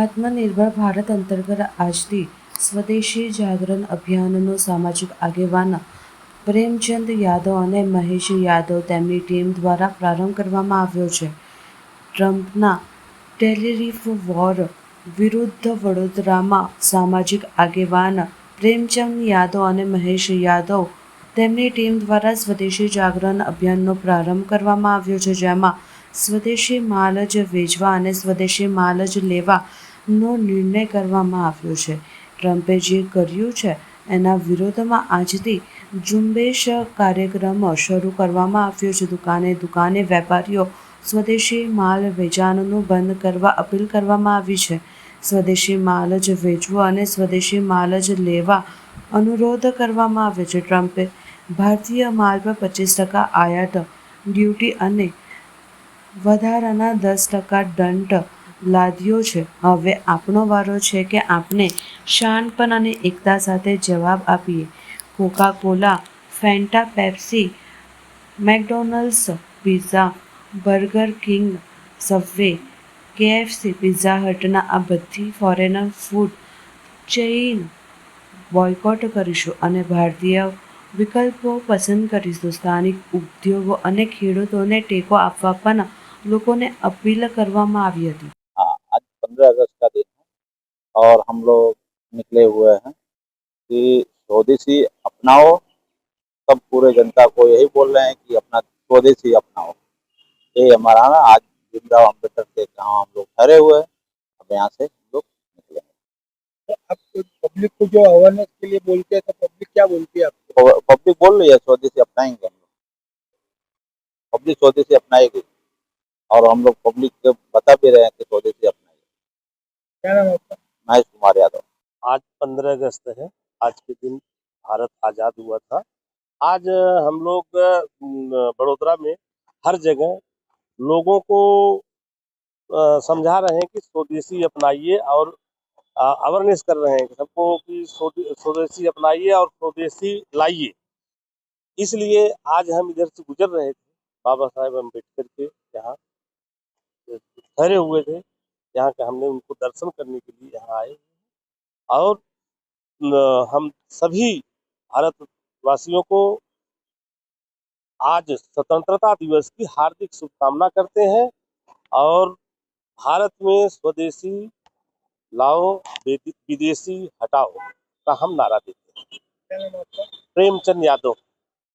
આત્મનિર્ભર ભારત અંતર્ગત આજથી સ્વદેશી જાગરણ અભિયાનનો સામાજિક આગેવાન પ્રેમચંદ યાદવ અને મહેશ યાદવ તેમની ટીમ દ્વારા પ્રારંભ કરવામાં આવ્યો છે ટ્રમ્પના ટેલિરીફ વોર વિરુદ્ધ વડોદરામાં સામાજિક આગેવાન પ્રેમચંદ યાદવ અને મહેશ યાદવ તેમની ટીમ દ્વારા સ્વદેશી જાગરણ અભિયાનનો પ્રારંભ કરવામાં આવ્યો છે જેમાં સ્વદેશી માલ જ વેચવા અને સ્વદેશી માલ જ લેવાનો નિર્ણય કરવામાં આવ્યો છે ટ્રમ્પે જે કર્યું છે એના વિરોધમાં આજથી ઝુંબેશ કાર્યક્રમ શરૂ કરવામાં આવ્યો છે દુકાને દુકાને વેપારીઓ સ્વદેશી માલ વેચાણનું બંધ કરવા અપીલ કરવામાં આવી છે સ્વદેશી માલ જ વેચવો અને સ્વદેશી માલ જ લેવા અનુરોધ કરવામાં આવ્યો છે ટ્રમ્પે ભારતીય માલ પર પચીસ ટકા આયાત ડ્યુટી અને વધારાના દસ ટકા દંડ લાદ્યો છે હવે આપણો વારો છે કે આપણે શાનપણ અને એકતા સાથે જવાબ આપીએ Coca Cola Fanta Pepsi McDonald's pizza Burger King Subway KFC pizza હટના આ બધી ફોરેનર ફૂડ ચેઇન બોયકોટ કરીશું અને ભારતીય વિકલ્પો પસંદ કરીશું સ્થાનિક ઉદ્યોગો અને ખેડૂતોને ટેકો આપવા પણ लोगों ने अपील આવી हाँ, आज पंद्रह अगस्त का दिन है और हम लोग निकले हुए हैं कि स्वदेशी अपनाओ सब पूरे जनता को यही बोल रहे हैं कि अपना स्वदेशी अपनाओ ये हमारा ना आज भीमराव अम्बेडकर के गाँव हम लोग ठहरे हुए हैं अब यहाँ से हम लोग निकले हैं तो पब्लिक को जो अवेयरनेस के लिए बोलते हैं तो पब्लिक क्या बोलती है पब्लिक बोल रही है स्वदेशी अपनाएंगे हम लोग पब्लिक स्वदेशी अपनाएगी और हम लोग पब्लिक को बता भी रहे हैं कि पॉलिसी अपना क्या नाम है महेश कुमार यादव आज पंद्रह अगस्त है आज के दिन भारत आज़ाद हुआ था आज हम लोग बड़ोदरा में हर जगह लोगों को समझा रहे हैं कि स्वदेशी अपनाइए और अवेयरनेस कर रहे हैं सबको कि स्वदेशी अपनाइए और स्वदेशी लाइए इसलिए आज हम इधर से गुजर रहे थे बाबा साहेब अम्बेडकर के यहाँ ठहरे हुए थे यहाँ के हमने उनको दर्शन करने के लिए यहाँ आए और हम सभी भारतवासियों को आज स्वतंत्रता दिवस की हार्दिक शुभकामना करते हैं और भारत में स्वदेशी लाओ विदेशी हटाओ का हम नारा देते हैं प्रेमचंद यादव